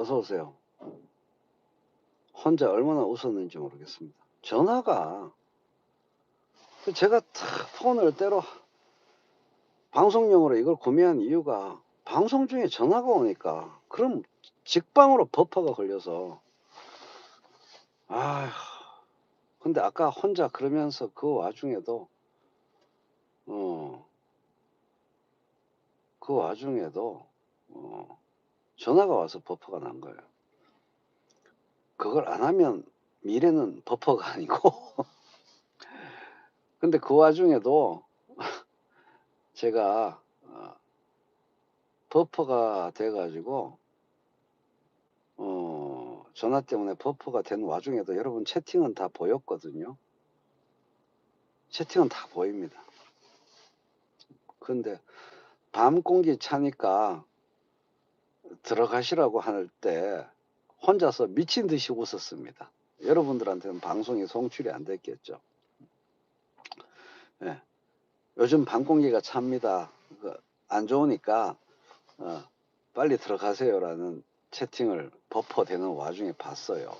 어서 오세요. 혼자 얼마나 웃었는지 모르겠습니다. 전화가 그 제가 탁 폰을 때로 방송용으로 이걸 구매한 이유가 방송 중에 전화가 오니까 그럼 직방으로 버퍼가 걸려서 아휴 근데 아까 혼자 그러면서 그 와중에도 어, 그 와중에도 어, 전화가 와서 버퍼가 난 거예요. 그걸 안 하면 미래는 버퍼가 아니고 근데 그 와중에도 제가 어, 버퍼가 돼 가지고 어, 전화 때문에 버퍼가 된 와중에도 여러분 채팅은 다 보였거든요. 채팅은 다 보입니다. 근데 밤 공기 차니까 들어가시라고 할 때 혼자서 미친 듯이 웃었습니다. 여러분들한테는 방송이 송출이 안 됐겠죠. 예. 요즘 밤 공기가 찹니다. 그, 안 좋으니까 어, 빨리 들어가세요라는 채팅을 버퍼되는 와중에 봤어요.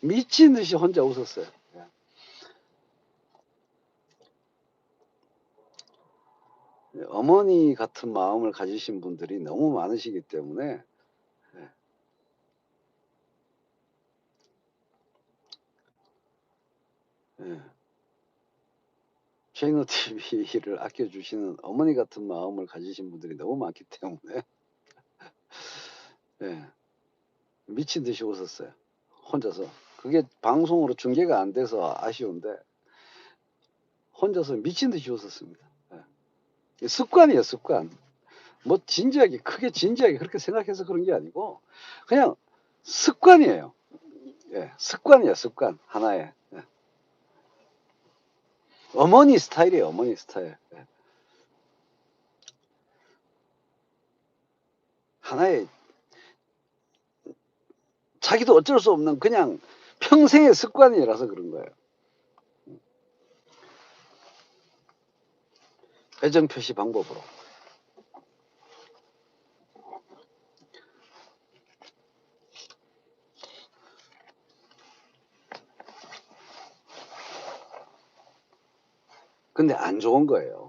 미친 듯이 혼자 웃었어요. 어머니 같은 마음을 가지신 분들이 너무 많으시기 때문에 예. 예. 제이노 TV를 아껴주시는 어머니 같은 마음을 가지신 분들이 너무 많기 때문에 예. 미친 듯이 웃었어요. 혼자서. 그게 방송으로 중계가 안 돼서 아쉬운데 혼자서 미친 듯이 웃었습니다. 습관이에요, 습관. 뭐 진지하게 크게 진지하게 그렇게 생각해서 그런 게 아니고 그냥 습관이에요. 예, 습관이에요, 습관 하나의. 예. 어머니 스타일이에요, 어머니 스타일. 예. 하나의 자기도 어쩔 수 없는 그냥 평생의 습관이라서 그런 거예요. 애정 표시 방법으로. 근데 안 좋은 거예요.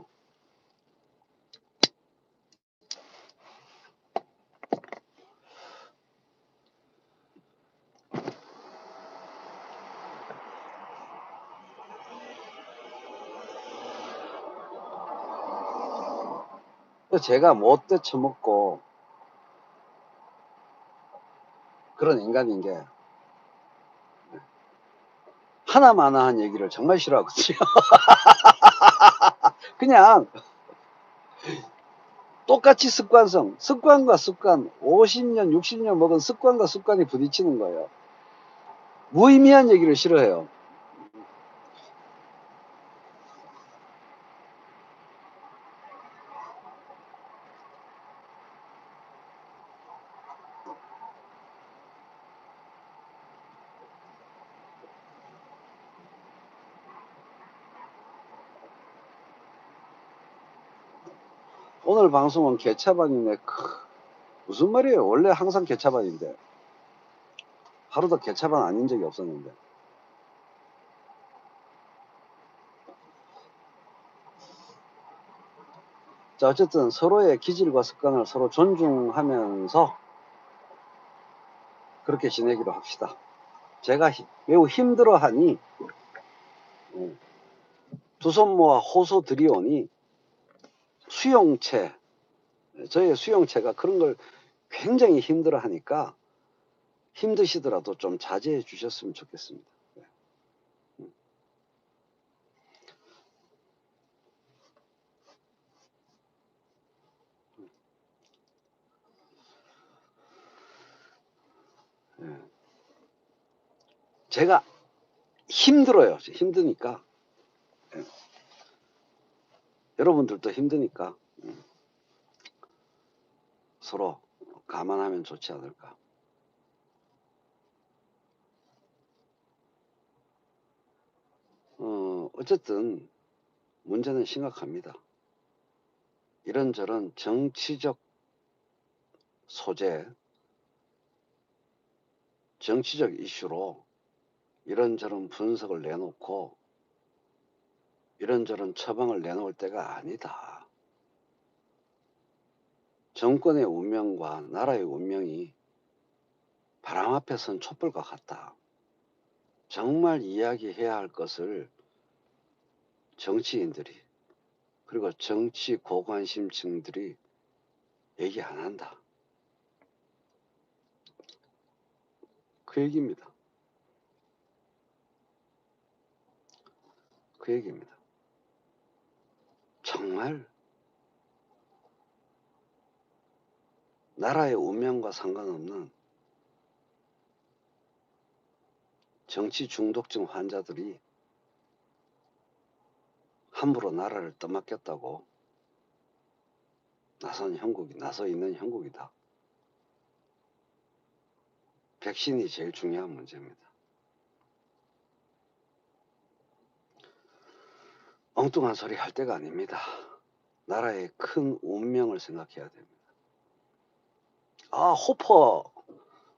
그래서 제가 못돼 처먹고 그런 인간인 게 하나마나한 얘기를 정말 싫어하거든요. 그냥 똑같이 습관성, 습관과 습관, 50년, 60년 먹은 습관과 습관이 부딪히는 거예요. 무의미한 얘기를 싫어해요. 오늘 방송은 개차반이네. 크, 무슨 말이에요? 원래 항상 개차반인데. 하루도 개차반 아닌 적이 없었는데. 자, 어쨌든 서로의 기질과 습관을 서로 존중하면서 그렇게 지내기로 합시다. 제가 히- 매우 힘들어하니 두 손 모아 호소 드리오니 수용체, 저의 수용체가 그런 걸 굉장히 힘들어 하니까 힘드시더라도 좀 자제해 주셨으면 좋겠습니다. 네. 음. 예. 제가 힘들어요. 힘드니까. 예. 여러분들도 힘드니까 음. 서로 감안하면 좋지 않을까. 어, 어쨌든 문제는 심각합니다. 이런저런 정치적 소재, 정치적 이슈로 이런저런 분석을 내놓고 이런저런 처방을 내놓을 때가 아니다. 정권의 운명과 나라의 운명이 바람 앞에 선 촛불과 같다. 정말 이야기해야 할 것을 정치인들이 그리고 정치 고관심층들이 얘기 안 한다. 그 얘기입니다. 그 얘기입니다. 정말 나라의 운명과 상관없는 정치 중독증 환자들이 함부로 나라를 떠맡겼다고 나선 형국이 나서 있는 형국이다. 백신이 제일 중요한 문제입니다. 엉뚱한 소리 할 때가 아닙니다. 나라의 큰 운명을 생각해야 됩니다. 아, 호퍼.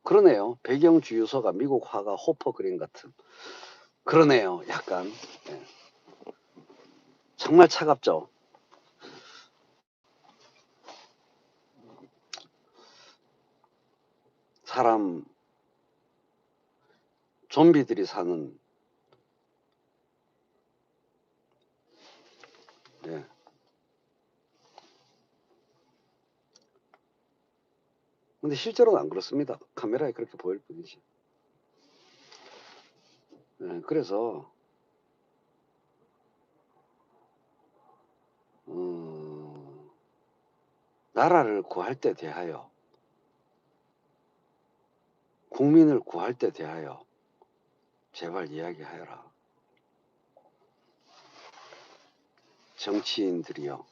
그러네요. 배경 주유소가 미국 화가 호퍼 그림 같은. 그러네요. 약간. 예. 정말 차갑죠. 사람, 좀비들이 사는, 예. 근데 실제로는 안 그렇습니다. 카메라에 그렇게 보일 뿐이지. 예, 그래서, 음, 나라를 구할 때 대하여, 국민을 구할 때 대하여, 제발 이야기하여라. 정치인들이요.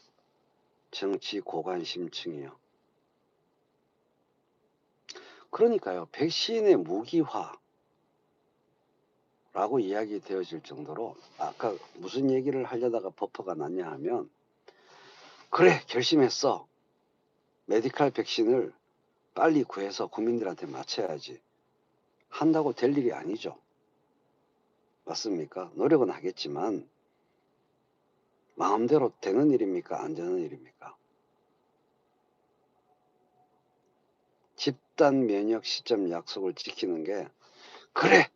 정치 고관심층이요. 그러니까요. 백신의 무기화 라고 이야기 되어질 정도로 아까 무슨 얘기를 하려다가 버퍼가 났냐 하면 그래 결심했어. 메디칼 백신을 빨리 구해서 국민들한테 맞춰야지. 한다고 될 일이 아니죠. 맞습니까? 노력은 하겠지만 마음대로 되는 일입니까? 안 되는 일입니까? 집단 면역 시점 약속을 지키는 게 그래!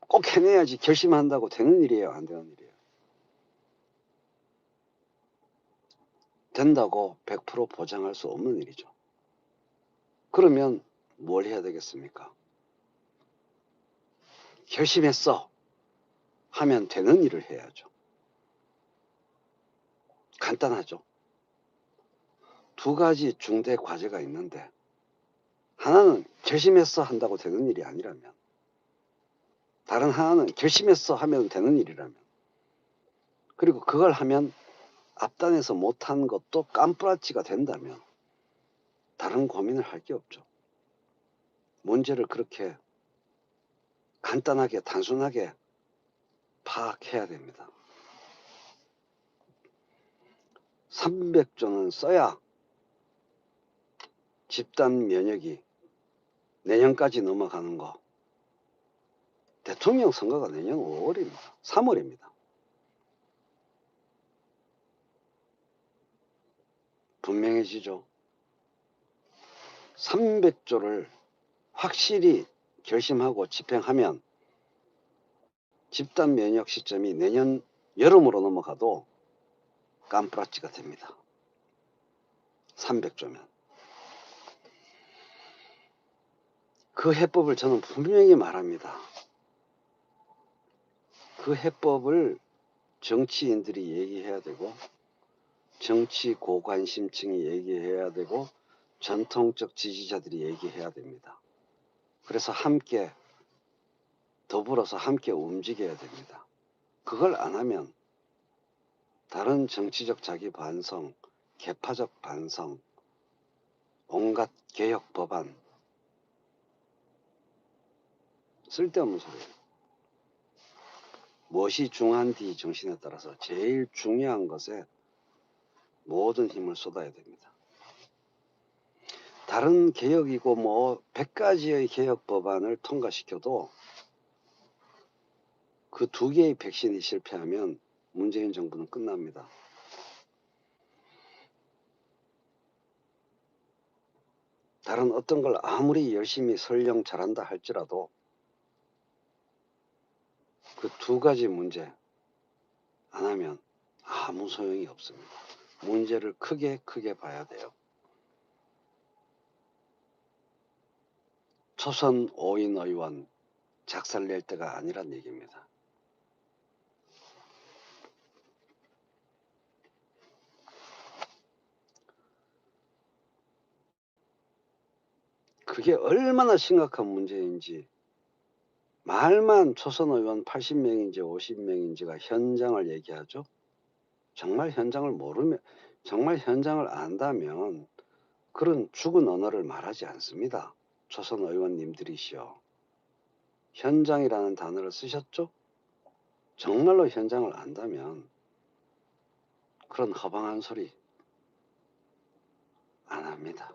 꼭 해내야지 결심한다고 되는 일이에요? 안 되는 일이에요? 된다고 100% 보장할 수 없는 일이죠. 그러면 뭘 해야 되겠습니까? 결심했어 하면 되는 일을 해야죠 간단하죠 두 가지 중대 과제가 있는데 하나는 결심했어 한다고 되는 일이 아니라면 다른 하나는 결심했어 하면 되는 일이라면 그리고 그걸 하면 앞단에서 못한 것도 깜프라치가 된다면 다른 고민을 할 게 없죠. 문제를 그렇게 간단하게 단순하게 파악해야 됩니다. 300조는 써야 집단 면역이 내년까지 넘어가는 거. 대통령 선거가 내년 5월입니다. 3월입니다. 분명해지죠. 300조를 확실히 결심하고 집행하면 집단 면역 시점이 내년 여름으로 넘어가도 깜프라치가 됩니다. 300조면. 그 해법을 저는 분명히 말합니다. 그 해법을 정치인들이 얘기해야 되고 정치 고관심층이 얘기해야 되고 전통적 지지자들이 얘기해야 됩니다. 그래서 함께 더불어서 함께 움직여야 됩니다. 그걸 안 하면 다른 정치적 자기 반성, 개파적 반성, 온갖 개혁 법안 쓸데없는 소리예요. 무엇이 중한디 정신에 따라서 제일 중요한 것에 모든 힘을 쏟아야 됩니다. 다른 개혁이고 뭐 100가지의 개혁 법안을 통과시켜도 그 두 개의 백신이 실패하면 문재인 정부는 끝납니다. 다른 어떤 걸 아무리 열심히 설령 잘한다 할지라도 그 두 가지 문제 안 하면 아무 소용이 없습니다. 문제를 크게 크게 봐야 돼요. 초선 5인 의원 작살낼 때가 아니란 얘기입니다. 그게 얼마나 심각한 문제인지 말만 초선 의원 80명인지 50명인지가 현장을 얘기하죠. 정말 현장을 모르면 정말 현장을 안다면 그런 죽은 언어를 말하지 않습니다. 초선 의원님들이시여. 현장이라는 단어를 쓰셨죠? 정말로 현장을 안다면 그런 허방한 소리 안 합니다.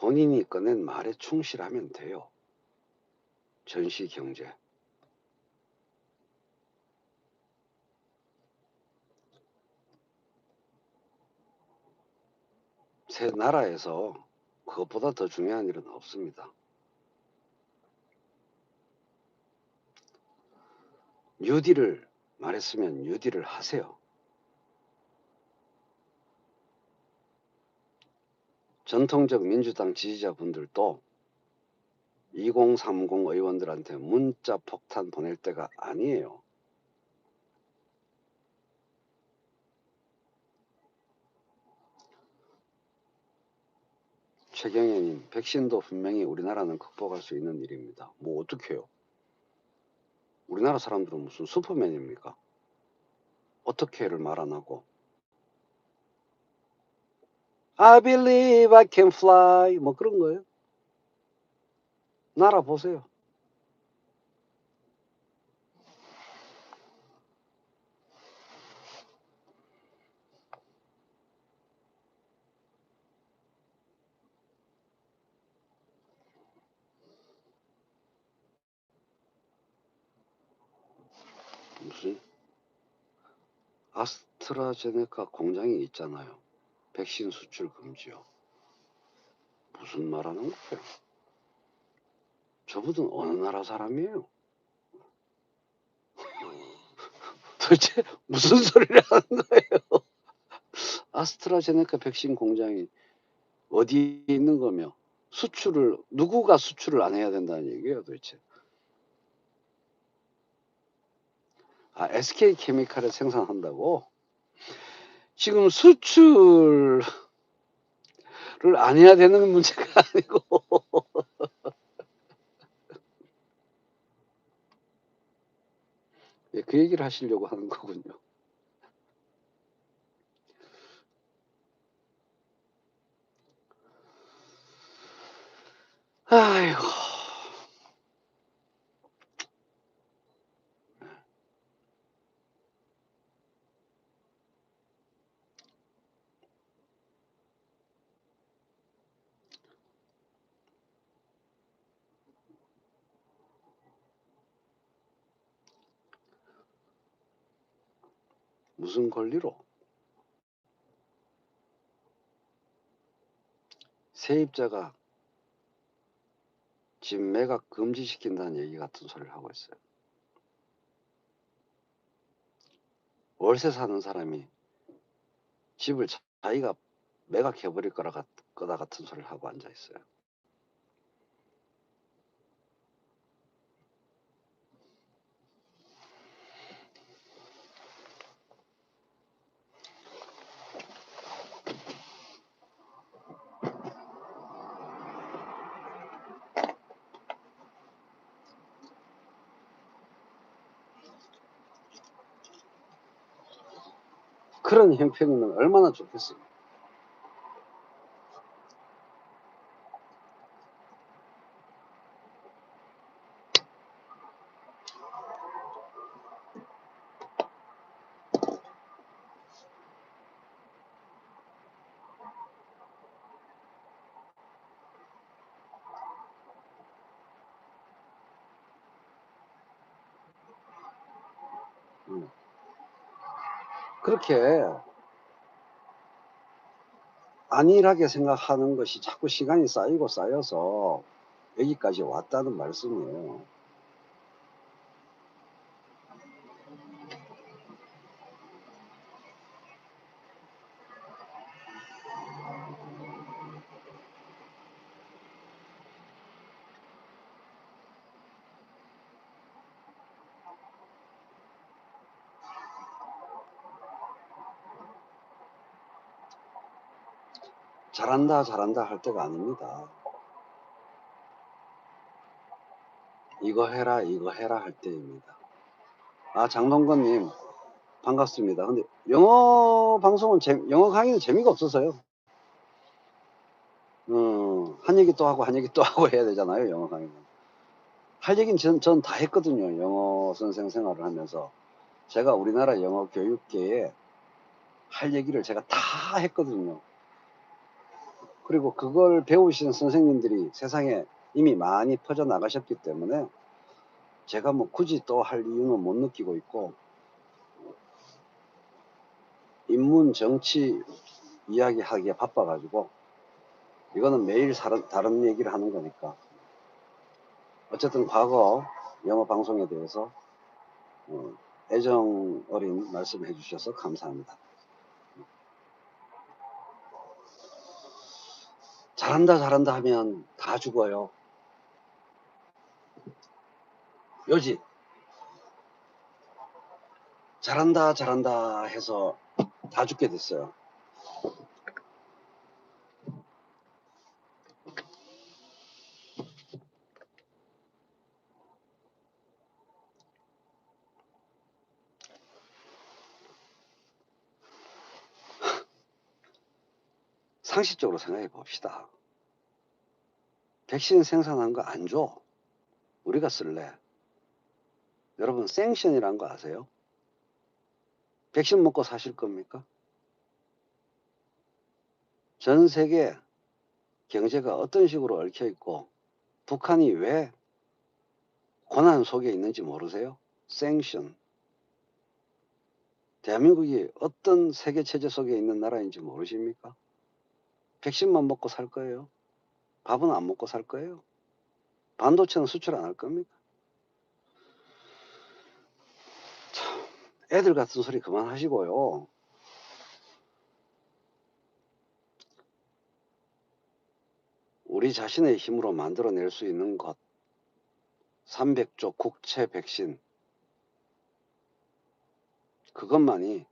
본인이 꺼낸 말에 충실하면 돼요. 전시 경제. 새 나라에서 그것보다 더 중요한 일은 없습니다. 뉴딜을 말했으면 뉴딜을 하세요. 전통적 민주당 지지자분들도 2030 의원들한테 문자 폭탄 보낼 때가 아니에요. 최경영님, 백신도 분명히 우리나라는 극복할 수 있는 일입니다. 뭐 어떻게 해요? 우리나라 사람들은 무슨 슈퍼맨입니까? 어떻게를 말 안 하고 I believe I can fly 뭐 그런 거예요. 나라 보세요. 무슨 아스트라제네카 공장이 있잖아요. 백신 수출 금지요. 무슨 말 하는 거예요? 저분은 어느 나라 사람이에요? 도대체 무슨 소리를 하는 거예요? 아스트라제네카 백신 공장이 어디에 있는 거며 수출을 누구가 수출을 안 해야 된다는 얘기예요 도대체 아 SK 케미칼을 생산한다고 지금 수출을 안 해야 되는 문제가 아니고 예, 그 얘기를 하시려고 하는 거군요. 무슨 권리로? 세입자가 집 매각 금지시킨다는 얘기 같은 소리를 하고 있어요. 월세 사는 사람이 집을 자기가 매각해버릴 거라 같, 거다 같은 소리를 하고 앉아 있어요. 그런 형평이면 얼마나 좋겠어요. 그렇게 안일하게 생각하는 것이 자꾸 시간이 쌓이고 쌓여서 여기까지 왔다는 말씀이에요. 잘한다 잘한다 할 때가 아닙니다. 이거 해라 이거 해라 할 때입니다. 아 장동건님 반갑습니다. 근데 영어 방송은 재, 영어 강의는 재미가 없어서요. 어, 한 얘기 또 하고 한 얘기 또 하고 해야 되잖아요 영어 강의는. 할 얘기는 전, 전 다 했거든요 영어 선생 생활을 하면서 제가 우리나라 영어 교육계에 할 얘기를 제가 다 했거든요. 그리고 그걸 배우신 선생님들이 세상에 이미 많이 퍼져 나가셨기 때문에 제가 뭐 굳이 또 할 이유는 못 느끼고 있고 인문 정치 이야기 하기에 바빠가지고 이거는 매일 다른, 다른 얘기를 하는 거니까 어쨌든 과거 영어 방송에 대해서 어, 애정 어린 말씀해 주셔서 감사합니다. 잘한다 잘한다 하면 다 죽어요. 요지 잘한다 잘한다 해서 다 죽게 됐어요. 상식적으로 생각해 봅시다. 백신 생산한 거 안 줘. 우리가 쓸래. 여러분 생션이란 거 아세요? 백신 먹고 사실 겁니까? 전 세계 경제가 어떤 식으로 얽혀 있고 북한이 왜 고난 속에 있는지 모르세요? 생션. 대한민국이 어떤 세계 체제 속에 있는 나라인지 모르십니까? 백신만 먹고 살 거예요. 밥은 안 먹고 살 거예요. 반도체는 수출 안 할 겁니까? 참, 애들 같은 소리 그만하시고요. 우리 자신의 힘으로 만들어낼 수 있는 것, 300조 국채 백신, 그것만이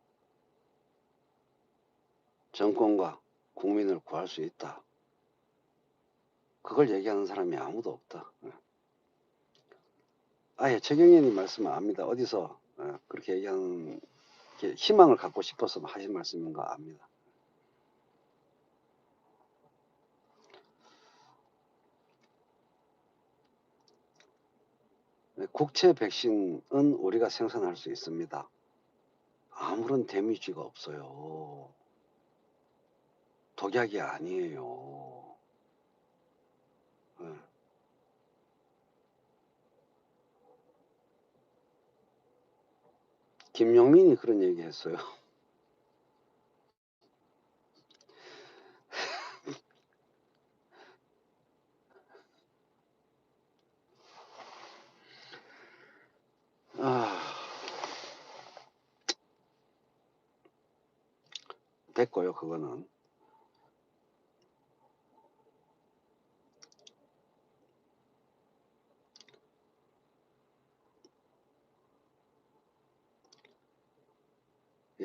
정권과 국민을 구할 수 있다. 그걸 얘기하는 사람이 아무도 없다. 예. 아예 최경현이 말씀을 압니다. 어디서 예, 그렇게 얘기하는 희망을 갖고 싶어서 하신 말씀인 거 압니다. 네, 국채 백신은 우리가 생산할 수 있습니다. 아무런 데미지가 없어요. 독약이 아니에요. 네. 김용민이 그런 얘기 했어요. 아, 됐고요, 그거는.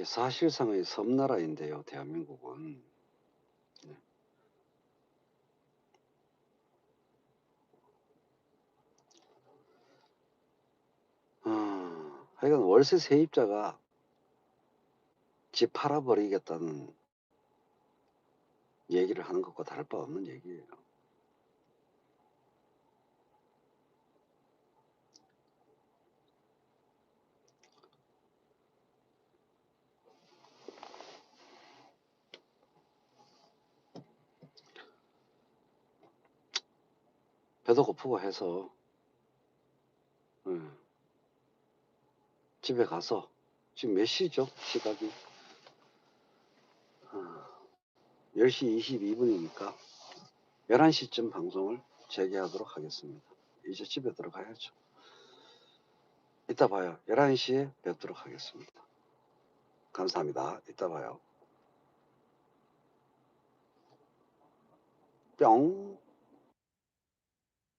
사실상의 섬나라인데요, 대한민국은. 네. 어, 하여간 월세 세입자가 집 팔아버리겠다는 얘기를 하는 것과 다를 바 없는 얘기예요. 배도 고프고 해서 음, 집에 가서 지금 몇 시죠? 시각이 어, 10시 22분이니까 11시쯤 방송을 재개하도록 하겠습니다. 이제 집에 들어가야죠. 이따 봐요. 11시에 뵙도록 하겠습니다. 감사합니다. 이따 봐요. 뿅.